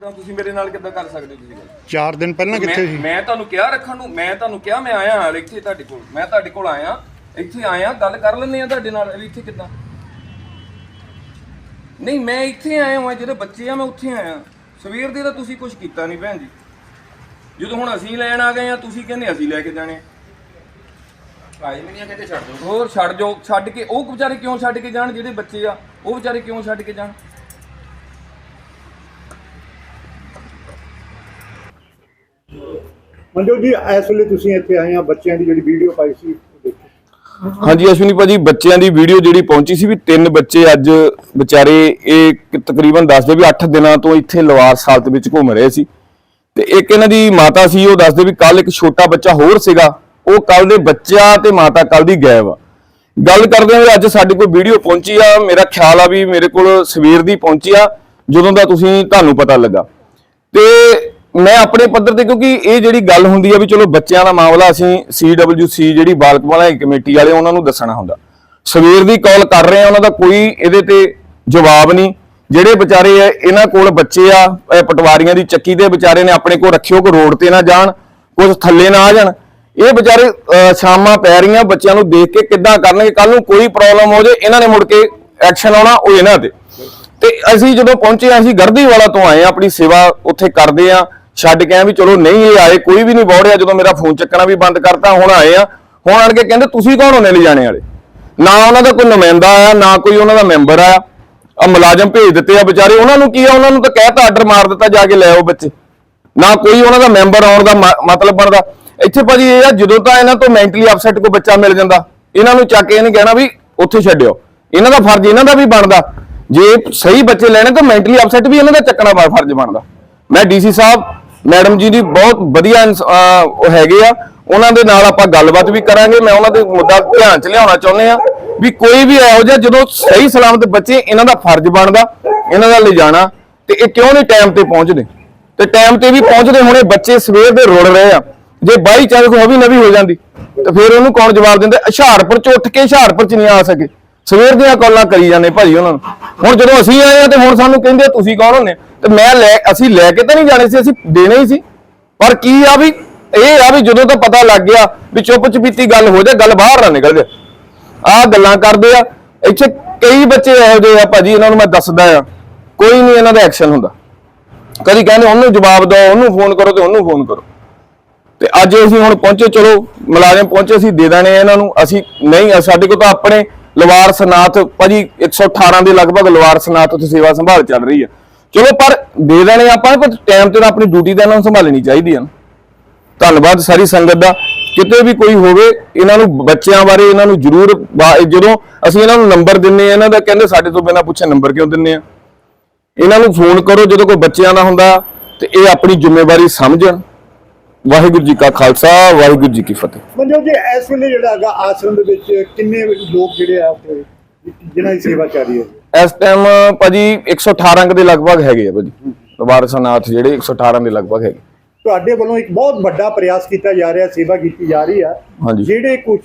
ਤਾਂ ਤੁਸੀਂ ਮੇਰੇ ਨਾਲ ਕਿੱਦਾਂ ਕਰ ਸਕਦੇ ਹੋ ਤੁਸੀਂ ਗੱਲ? 4 ਦਿਨ ਪਹਿਲਾਂ ਕਿੱਥੇ ਮੈਂ ਸੀ? ਮੈਂ ਤੁਹਾਨੂੰ ਕਿਹਾ ਰੱਖਣ ਨੂੰ ਮੈਂ ਤੁਹਾਨੂੰ ਕਿਹਾ ਮੈਂ ਆਇਆ ਹਾਂ ਇੱਥੇ ਤੁਹਾਡੇ ਕੋਲ ਮੈਂ ਤੁਹਾਡੇ ਕੋਲ ਆਇਆ ਇੱਥੇ ਆਇਆ ਗੱਲ ਕਰ ਲੈਂਦੇ ਆ ਤੁਹਾਡੇ ਨਾਲ ਵੀ ਇੱਥੇ ਕਿੱਦਾਂ? ਨਹੀਂ ਮੈਂ ਇੱਥੇ ਆਇਆ ਹਾਂ ਜਿਹੜੇ ਬੱਚੇ ਆ ਮੈਂ ਉੱਥੇ ਆਇਆ ਸਵੇਰ ਦੇ ਤਾਂ ਤੁਸੀਂ ਕੁਝ ਕੀਤਾ ਨਹੀਂ ਭੈਣ ਜੀ। ਜਦੋਂ ਹੁਣ ਅਸੀਂ ਲੈਣ ਆ ਗਏ ਆ ਤੁਸੀਂ ਕਹਿੰਦੇ ਅਸੀਂ ਲੈ ਕੇ ਜਾਣੇ। ਆ। ਭਾਈ ਮੈਨੂੰ ਕਹਿੰਦੇ ਛੱਡ ਦੋ ਹੋਰ ਛੱਡ ਜੋ ਛੱਡ ਕੇ ਉਹ ਵਿਚਾਰੇ ਕਿਉਂ ਛੱਡ ਕੇ ਜਾਣ ਜਿਹੜੇ ਬੱਚੇ ਆ ਉਹ ਵਿਚਾਰੇ ਕਿਉਂ ਛੱਡ ਕੇ ਜਾਣ? ਮਨਜੋਤ ਜੀ, ਇਸ ਵੇਲੇ ਤੁਸੀਂ ਇੱਥੇ ਆਏ ਆ, ਬੱਚਿਆਂ ਦੀ ਜਿਹੜੀ ਵੀਡੀਓ ਪਾਈ ਸੀ ਹਾਂਜੀ ਅਸ਼ਵਨੀ ਭਾਜੀ ਬੱਚਿਆਂ ਦੀ ਵੀਡੀਓ ਜਿਹੜੀ ਪਹੁੰਚੀ ਸੀ ਵੀ ਤਿੰਨ ਬੱਚੇ ਅੱਜ ਵਿਚਾਰੇ ਇਹ ਤਕਰੀਬਨ ਦੱਸਦੇ ਵੀ 8 ਦਿਨਾਂ ਤੋਂ ਇੱਥੇ ਲਵਾਰਸ ਹਾਲਤ ਵਿੱਚ ਘੁੰਮ ਰਹੇ ਸੀ। ਤੇ ਇੱਕ ਇਹਨਾਂ ਦੀ ਮਾਤਾ ਸੀ, ਉਹ ਦੱਸਦੇ ਵੀ ਕੱਲ ਇੱਕ ਛੋਟਾ ਬੱਚਾ ਹੋਰ ਸੀਗਾ, ਉਹ ਕੱਲ ਦੇ ਬੱਚਾ ਤੇ ਮਾਤਾ ਕੱਲ ਦੀ ਗਾਇਬ ਆ। ਗੱਲ ਕਰਦੇ ਹਾਂ ਅੱਜ ਸਾਡੇ ਕੋਲ ਵੀਡੀਓ ਪਹੁੰਚੀ ਆ, ਮੇਰਾ ਖਿਆਲ ਆ ਵੀ ਮੇਰੇ ਕੋਲ ਸਵੇਰ ਦੀ ਪਹੁੰਚੀ ਆ, ਜਦੋਂ ਦਾ ਤੁਸੀਂ ਤੁਹਾਨੂੰ ਪਤਾ ਲੱਗਾ। ਤੇ ਮੈਂ ਆਪਣੇ ਪੱਧਰ ਤੇ ਕਿਉਂਕਿ ਇਹ ਜਿਹੜੀ ਗੱਲ ਹੁੰਦੀ ਆ ਵੀ ਚਲੋ ਬੱਚਿਆਂ ਦਾ ਮਾਮਲਾ ਅਸੀਂ CWC ਜਿਹੜੀ ਬਾਲਕ ਵਾਲਾ ਕਮੇਟੀ ਵਾਲੇ ਉਹਨਾਂ ਨੂੰ ਦੱਸਣਾ ਹੁੰਦਾ। ਸਵੇਰ ਦੀ ਕਾਲ ਕਰ ਰਹੇ ਆ ਉਹਨਾਂ ਦਾ ਕੋਈ ਇਹਦੇ ਤੇ ਜਵਾਬ ਨਹੀਂ। ਜਿਹੜੇ ਵਿਚਾਰੇ ਆ, ਇਹਨਾਂ ਕੋਲ ਬੱਚੇ ਆ ਪਟਵਾਰੀਆਂ ਦੀ ਚੱਕੀ ਦੇ ਵਿਚਾਰੇ ਨੇ ਆਪਣੇ ਕੋਲ ਰੱਖਿਓ ਕਿ ਰੋਡ ਤੇ ਨਾ ਜਾਣ ਕੁਝ ਥੱਲੇ ਨਾ ਆ ਜਾਣ। ਇਹ ਵਿਚਾਰੇ ਸ਼ਾਮਾਂ ਪੈ ਰਹੀਆਂ ਬੱਚਿਆਂ ਨੂੰ ਦੇਖ ਕੇ ਕਿੱਦਾਂ ਕਰਨਗੇ ਕੱਲ ਨੂੰ ਕੋਈ ਪ੍ਰੋਬਲਮ ਹੋ ਜੇ ਇਹਨਾਂ ਨੇ ਮੁੜ ਕੇ ਐਕਸ਼ਨ ਆਉਣਾ ਉਹ ਇਹਨਾਂ ਤੇ ਤੇ ਅਸੀਂ ਜਦੋਂ ਪਹੁੰਚੇ ਹਾਂ, ਅਸੀਂ ਗਰਦੀ ਵਾਲਾ ਤੋਂ ਆਏ ਆ ਆਪਣੀ ਸੇਵਾ ਉੱਥੇ ਕਰਦੇ ਆ। ਛੱਡ ਕੇ ਆ ਵੀ ਚਲੋ ਨਹੀਂ ਇਹ ਆਏ, ਕੋਈ ਵੀ ਨਹੀਂ ਬੋੜਿਆ, ਜਦੋਂ ਮੇਰਾ ਫੋਨ ਚੱਕਣਾ ਵੀ ਬੰਦ ਕਰਤਾ, ਹੁਣ ਆਏ ਆ। ਹੁਣ ਆਣ ਕੇ ਕਹਿੰਦੇ, ਤੁਸੀਂ ਕੌਣ ਹੋਣੇ ਲਿਜਾਣੇ ਵਾਲੇ? ਨਾ ਉਹਨਾਂ ਦਾ ਕੋਈ ਨੁਮਾਇੰਦਾ ਆਇਆ, ਨਾ ਕੋਈ ਉਹਨਾਂ ਦਾ ਮੈਂਬਰ ਆਇਆ। ਆ ਮੁਲਾਜ਼ਮ ਭੇਜ ਦਿੱਤੇ ਆ ਵਿਚਾਰੇ, ਉਹਨਾਂ ਨੂੰ ਕੀ ਆ? ਉਹਨਾਂ ਨੂੰ ਤਾਂ ਕਹਿਤਾ ਆਰਡਰ ਮਾਰ ਦਿੱਤਾ ਜਾ ਕੇ ਲੈ ਆਓ ਬੱਚੇ ਨਾ ਕੋਈ ਉਹਨਾਂ ਦਾ ਮੈਂਬਰ ਆਉਣ ਦਾ ਮਤਲਬ ਬਣਦਾ। ਇੱਥੇ ਭਾਜੀ ਇਹ ਆ, ਜਦੋਂ ਤਾਂ ਇਹਨਾਂ ਤੋਂ ਮੈਂਟਲੀ ਅਪਸੈਟ ਕੋਈ ਬੱਚਾ ਮਿਲ ਜਾਂਦਾ, ਇਹਨਾਂ ਨੂੰ ਚੱਕ ਕੇ ਇਹਨੇ ਕਹਿਣਾ ਵੀ ਉੱਥੇ ਛੱਡਿਓ। ਇਹਨਾਂ ਦਾ ਫਰਜ਼ ਇਹਨਾਂ ਦਾ ਵੀ ਬਣਦਾ। ਜੇ ਸਹੀ ਬੱਚੇ ਲੈਣੇ ਤਾਂ ਮੈਂਟਲੀ ਅਪਸੈਟ ਵੀ ਇਹਨਾਂ ਦਾ ਚੱਕਣਾ ਫਰਜ਼ ਬਣਦਾ। ਮੈਂ ਡੀਸੀ ਸਾਹਿਬ ਮੈਡਮ ਜੀ ਦੀ ਬਹੁਤ ਵਧੀਆ ਇਨਸ- ਅਹ ਉਹ ਹੈਗੇ ਆ। ਉਹਨਾਂ ਦੇ ਨਾਲ ਆਪਾਂ ਗੱਲਬਾਤ ਵੀ ਕਰਾਂਗੇ। ਮੈਂ ਉਹਨਾਂ ਦੇ ਮੁੱਦਾ ਧਿਆਨ ਚ ਲਿਆਉਣਾ ਚਾਹੁੰਦੇ ਆ ਵੀ ਕੋਈ ਵੀ ਇਹੋ ਜਿਹਾ ਜਦੋਂ ਸਹੀ ਸਲਾਮਤ ਬੱਚੇ, ਇਹਨਾਂ ਦਾ ਫਰਜ਼ ਬਣਦਾ, ਇਹਨਾਂ ਦਾ ਲਿਜਾਣਾ ਤੇ ਇਹ ਕਿਉਂ ਨਹੀਂ ਟਾਈਮ ਤੇ ਪਹੁੰਚਦੇ? ਤੇ ਟਾਈਮ ਤੇ ਵੀ ਪਹੁੰਚਦੇ ਹੁਣੇ ਬੱਚੇ ਸਵੇਰ ਦੇ ਰੁੜ ਰਹੇ ਆ। ਜੇ ਬਾਈ ਚਾਂਸ ਕੋ ਵੀ ਨਵੀਂ ਹੋ ਜਾਂਦੀ, ਤੇ ਫਿਰ ਉਹਨੂੰ ਕੌਣ ਜਵਾਬ ਦਿੰਦਾ? ਹੁਸ਼ਿਆਰਪੁਰ ਚ ਉੱਠ ਕੇ ਹੁਸ਼ਿਆਰਪੁਰ ਚ ਨਹੀਂ ਆ ਸਕੇ। ਸਵੇਰ ਦੀਆਂ ਕਾਲਾਂ ਕਰੀ ਜਾਂਦੇ ਭਾਜੀ ਉਹਨਾਂ ਨੂੰ। ਹੁਣ ਜਦੋਂ ਅਸੀਂ ਆਏ ਆ ਤੇ ਹੁਣ ਸਾਨੂੰ ਕਹਿੰਦੇ ਤੁਸੀਂ ਕੌਣ ਹੁੰਦੇ? ਤੇ ਮੈਂ ਲੈ ਅਸੀਂ ਲੈ ਕੇ ਤਾਂ ਨਹੀਂ ਜਾਣੇ ਸੀ, ਅਸੀਂ ਦੇਣੇ ਹੀ ਸੀ। ਪਰ ਕੀ ਆ ਵੀ, ਇਹ ਆ ਵੀ ਜਦੋਂ ਤਾਂ ਪਤਾ ਲੱਗ ਗਿਆ ਵੀ ਚੁੱਪ ਚਪੀਤੀ ਗੱਲ ਹੋ ਜਾ ਗੱਲ ਬਾਹਰ ਨਾ ਨਿਕਲ ਜਾ ਆਹ ਗੱਲਾਂ ਕਰਦੇ ਆ। ਇੱਥੇ ਕਈ ਬੱਚੇ ਇਹੋ ਜਿਹੇ ਆ ਭਾਜੀ, ਇਹਨਾਂ ਨੂੰ ਮੈਂ ਦੱਸਦਾ ਆ। ਕੋਈ ਨਹੀਂ ਇਹਨਾਂ ਦਾ ਐਕਸ਼ਨ ਹੁੰਦਾ। ਕਦੀ ਕਹਿੰਦੇ ਉਹਨੂੰ ਜਵਾਬ ਦਿਓ, ਉਹਨੂੰ ਫੋਨ ਕਰੋ ਤੇ ਉਹਨੂੰ ਫੋਨ ਕਰੋ। ਤੇ ਅੱਜ ਅਸੀਂ ਹੁਣ ਪਹੁੰਚੇ, ਚਲੋ, ਮੁਲਾਜ਼ਮ ਪਹੁੰਚੇ, ਅਸੀਂ ਦੇ ਦੇਣੇ ਆ ਇਹਨਾਂ ਨੂੰ। ਅਸੀਂ ਨਹੀਂ, ਸਾਡੇ ਕੋਲ ਤਾਂ ਆਪਣੇ ਲਵਾਰ ਸਨਾਥ ਭਾਜੀ 118 ਦੇ ਲਗਭਗ ਲਵਾਰ ਸਨਾਥ ਉੱਥੇ ਸੇਵਾ ਸੰਭਾਲ ਚੱਲ ਰਹੀ ਆ। ਚਲੋ, ਪਰ ਦੇ ਦੇਣੇ ਆਪਾਂ, ਪਰ ਟਾਈਮ ਤੇ ਤਾਂ ਆਪਣੀ ਡਿਊਟੀ ਤਾਂ ਇਹਨਾਂ ਨੂੰ ਸੰਭਾਲਣੀ ਚਾਹੀਦੀ ਆ ਨਾ। ਧੰਨਵਾਦ ਸਾਰੀ ਸੰਗਤ ਦਾ। ਕਿਤੇ ਵੀ ਕੋਈ ਹੋਵੇ, ਇਹਨਾਂ ਨੂੰ ਬੱਚਿਆਂ ਬਾਰੇ ਇਹਨਾਂ ਨੂੰ ਜ਼ਰੂਰ ਬਾ- ਜਦੋਂ ਅਸੀਂ ਇਹਨਾਂ ਨੂੰ ਨੰਬਰ ਦਿੰਨੇ ਆ, ਇਹਨਾਂ ਦਾ ਕਹਿੰਦੇ ਸਾਡੇ ਤੋਂ ਬਿਨਾਂ ਪੁੱਛੇ ਨੰਬਰ ਕਿਉਂ ਦਿੰਨੇ ਆ? ਇਹਨਾਂ ਨੂੰ ਫੋਨ ਕਰੋ ਜਦੋਂ ਕੋਈ ਬੱਚਿਆਂ ਦਾ ਹੁੰਦਾ ਤੇ ਇਹ ਆਪਣੀ ਜ਼ਿੰਮੇਵਾਰੀ ਸਮਝਣ। ਵਾਹਿਗੁਰੂ ਜੀ ਕਾ ਖਾਲਸਾ ਵਾਹਿਗੁਰੂ ਜੀ ਕੀ ਫਤਿਹ। ਮਨਜੋਤ ਜੀ ਇਸ ਵੇਲੇ ਜਿਹੜਾ ਹੈਗਾ ਆਸ਼ਰਮ ਦੇ ਵਿੱਚ ਕਿੰਨੇ ਲੋਕ ਜਿਹੜੇ ਆ ਉੱਥੇ ਜਿਨ੍ਹਾਂ ਦੀ ਸੇਵਾ ਚੱਲ ਰਹੀ ਹੈ? ਇਸ ਟਾਈਮ ਭਾਜੀ 118 ਕੁ ਦੇ ਲਗਭਗ ਹੈਗੇ ਆ ਭਾਜੀ। ਵਾਰਸਨਾਥ ਜਿਹੜੇ 118 ਦੇ ਲਗਭਗ ਹੈਗੇ। ਤੁਹਾਡੇ ਵੱਲੋਂ ਇੱਕ ਬਹੁਤ ਵੱਡਾ ਪ੍ਰਯਾਸ ਕੀਤਾ ਜਾ ਰਿਹਾ ਸੇਵਾ ਕੀਤੀ ਜਾ ਰਹੀ ਆ। ਜਿਹੜੇ ਕੁਝ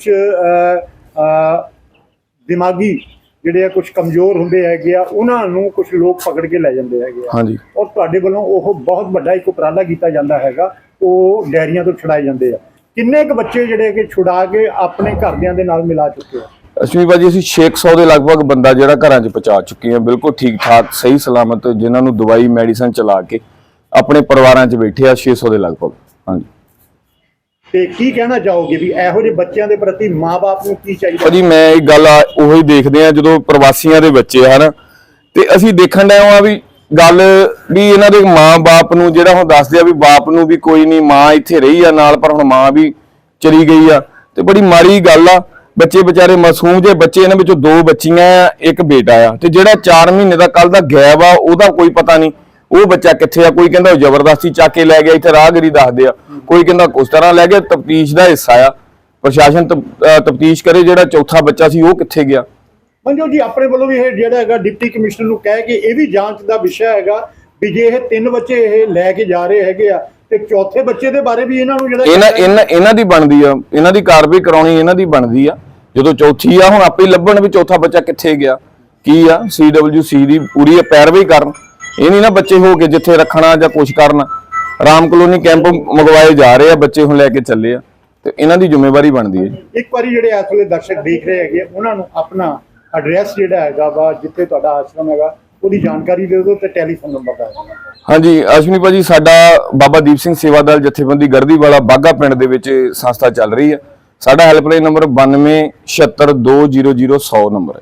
ਦਿਮਾਗੀ ਜਿਹੜੇ ਆ ਕੁਝ ਕਮਜ਼ੋਰ ਹੁੰਦੇ ਹੈਗੇ ਆ ਉਹਨਾਂ ਨੂੰ ਕੁਝ ਲੋਕ ਪਕੜ ਕੇ ਲੈ ਜਾਂਦੇ ਹੈਗੇ ਆ। ਹਾਂਜੀ। ਔਰ ਤੁਹਾਡੇ ਵੱਲੋਂ ਉਹ ਬਹੁਤ ਵੱਡਾ ਇੱਕ ਉਪਰਾਲਾ ਕੀਤਾ ਜਾਂਦਾ ਹੈਗਾ। ਉਹ ਡੈਰੀਆਂ ਤੋਂ ਛੁਡਾਏ ਜਾਂਦੇ ਆ। ਕਿੰਨੇ ਕੁ ਬੱਚੇ ਜਿਹੜੇ ਕਿ ਛੁਡਾ ਕੇ ਆਪਣੇ ਘਰਦਿਆਂ ਦੇ ਨਾਲ ਮਿਲਾ ਚੁੱਕੇ ਆ? ਅਸ਼ਵੀ ਭਾਜੀ ਅਸੀਂ 600 ਦੇ ਲਗਭਗ ਬੰਦਾ ਜਿਹੜਾ ਘਰਾਂ 'ਚ ਪਹੁੰਚਾ ਚੁੱਕੇ ਹਾਂ। ਬਿਲਕੁਲ ਠੀਕ ਠਾਕ ਸਹੀ ਸਲਾਮਤ ਜਿਨ੍ਹਾਂ ਨੂੰ ਦਵਾਈ ਮੈਡੀਸਨ ਚਲਾ ਕੇ ਆਪਣੇ ਪਰਿਵਾਰਾਂ 'ਚ ਬੈਠੇ ਆ 600 ਦੇ ਲਗਭਗ। ਹਾਂਜੀ। ਤੇ ਕੀ ਕਹਿਣਾ ਚਾਹੋਗੇ ਵੀ ਇਹੋ ਜਿਹੇ ਬੱਚਿਆਂ ਦੇ ਪ੍ਰਤੀ ਮਾਪੇ ਨੂੰ ਕੀ ਚਾਹੀਦਾ? ਭਾਜੀ ਮੈਂ ਇਹ ਗੱਲ ਆ ਉਹੀ ਦੇਖਦੇ ਆ ਜਦੋਂ ਪ੍ਰਵਾਸੀਆਂ ਦੇ ਬੱਚੇ ਹਨ ਤੇ ਅਸੀਂ ਦੇਖਣ ਡਏ ਆ ਵੀ ਗੱਲ ਵੀ ਇਹਨਾਂ ਦੇ ਮਾਂ-ਬਾਪ ਨੂੰ ਜਿਹੜਾ ਹੁਣ ਦੱਸਦੇ ਆ ਵੀ ਬਾਪ ਨੂੰ ਵੀ ਕੋਈ ਨਹੀਂ, ਮਾਂ ਇੱਥੇ ਰਹੀ ਆ ਨਾਲ, ਪਰ ਹੁਣ ਮਾਂ ਵੀ ਚਲੀ ਗਈ ਆ। ਤੇ ਬੜੀ ਮਾੜੀ ਗੱਲ ਆ, ਬੱਚੇ ਵਿਚਾਰੇ ਮਾਸੂਮ ਜੇ ਬੱਚੇ ਇਹਨਾਂ ਵਿੱਚੋਂ ਦੋ ਬੱਚੀਆਂ ਆ, ਇੱਕ ਬੇਟਾ ਆ। ਤੇ ਜਿਹੜਾ 4 ਮਹੀਨੇ ਦਾ ਕੱਲ ਦਾ ਗਾਇਬ ਆ, ਉਹਦਾ ਕੋਈ ਪਤਾ ਨਹੀਂ, ਉਹ ਬੱਚਾ ਕਿੱਥੇ ਆ? ਕੋਈ ਕਹਿੰਦਾ ਉਹ ਜ਼ਬਰਦਸਤੀ ਚੱਕ ਕੇ ਲੈ ਗਿਆ, ਇੱਥੇ ਰਾਹਗਰੀ ਦੱਸਦੇ ਆ। ਕੋਈ ਕਹਿੰਦਾ ਕੁਸ ਤਰ੍ਹਾਂ ਲੈ ਗਿਆ, ਤਫਤੀਸ਼ ਦਾ ਹਿੱਸਾ ਆ। ਪ੍ਰਸ਼ਾਸਨ ਤਫਤੀਸ਼ ਕਰੇ ਜਿਹੜਾ ਚੌਥਾ ਬੱਚਾ ਸੀ, ਉਹ ਕਿੱਥੇ ਗਿਆ? ਮੰਜੋ ਜੀ ਆਪਣੇ ਵੱਲੋਂ ਵੀ ਇਹ ਜਿਹੜਾ ਹੈਗਾ ਡਿਪਟੀ ਕਮਿਸ਼ਨਰ ਨੂੰ ਕਹਿ ਕੇ ਇਹ ਵੀ ਜਾਂਚ ਦਾ ਵਿਸ਼ਾ ਹੈਗਾ ਵੀ ਜੇ ਇਹ ਤਿੰਨ ਬੱਚੇ ਇਹ ਲੈ ਕੇ ਜਾ ਰਹੇ ਹੈਗੇ ਆ ਤੇ ਚੌਥੇ ਬੱਚੇ ਦੇ ਬਾਰੇ ਵੀ ਇਹਨਾਂ ਨੂੰ ਜਿਹੜਾ ਇਹਨਾਂ ਇਹਨਾਂ ਇਹਨਾਂ ਦੀ ਬਣਦੀ ਆ ਇਹਨਾਂ ਦੀ ਕਾਰਵਾਈ ਕਰਾਉਣੀ ਇਹਨਾਂ ਦੀ ਬਣਦੀ ਆ। ਜਦੋਂ ਚੌਥੀ ਆ ਹੁਣ ਆਪੇ ਹੀ ਲੱਭਣ ਵੀ ਚੌਥਾ ਬੱਚਾ ਕਿੱਥੇ ਗਿਆ ਕੀ ਆ ਸੀਡਬਲਯੂਸੀ ਦੀ ਪੂਰੀ ਪੈਰਵਾਈ ਕਰਨ। ਇਹ ਨਹੀਂ ਨਾ ਬੱਚੇ ਹੋ ਕੇ ਜਿੱਥੇ ਰੱਖਣਾ ਜਾਂ ਕੁਛ ਕਰਨਾ। ਰਾਮ ਕਲੋਨੀ ਕੈਂਪ ਮੰਗਵਾਏ ਜਾ ਰਹੇ ਆ ਬੱਚੇ ਹੁਣ ਲੈ ਕੇ ਚੱਲੇ ਆ। ਤੇ ਇਹਨਾਂ ਦੀ ਜ਼ਿੰਮੇਵਾਰੀ ਬਣਦੀ ਹੈ ਇੱਕ ਵਾਰੀ ਜਿਹੜੇ ਇਸ ਵੇਲੇ ਦਰਸ਼ਕ ਦੇਖ ਰਹੇ ਹੈਗੇ ਉਹਨਾਂ ਨੂੰ ਆਪਣਾ ਐਡਰੈਸ ਜਿਹੜਾ ਹੈਗਾ ਵਾ ਜਿੱਥੇ ਤੁਹਾਡਾ ਆਸ਼ਰਮ ਹੈਗਾ ਉਹਦੀ ਜਾਣਕਾਰੀ ਦੇ ਦਿਓ ਤੇ ਟੈਲੀਫੋਨ ਨੰਬਰ ਦਾ ਹਾਂਜੀ ਅਸ਼ਵਨੀ ਭਾਜੀ ਸਾਡਾ ਬਾਬਾ ਦੀਪ ਸਿੰਘ ਸੇਵਾ ਦਲ ਜਥੇਬੰਦੀ ਗਰਦੀ ਵਾਲਾ ਬਾਗਾ ਪਿੰਡ ਦੇ ਵਿੱਚ ਸੰਸਥਾ ਚੱਲ ਰਹੀ ਹੈ। ਸਾਡਾ ਹੈਲਪਲਾਈਨ ਨੰਬਰ 9276200100 ਨੰਬਰ ਹੈ।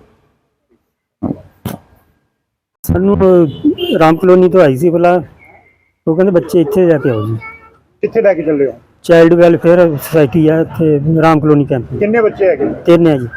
ਸਾਨੂੰ ਰਾਮ ਕਲੋਨੀ ਤੋਂ ਆਈ ਸੀ ਪਹਿਲਾਂ ਉਹ ਕਹਿੰਦੇ ਬੱਚੇ ਇੱਥੇ ਜਾ ਕੇ ਆਓ ਜੀ। ਕਿੱਥੇ ਲੈ ਕੇ ਚੱਲੇ ਹੋ? ਚਾਈਲਡ ਵੈਲਫੇਅਰ ਸੁਸਾਇਟੀ ਆ ਇੱਥੇ ਰਾਮ ਕਲੋਨੀ ਕੈਂਪ। ਕਿੰਨੇ ਬੱਚੇ ਹੈਗੇ? ਤਿੰਨ ਹੈ ਜੀ।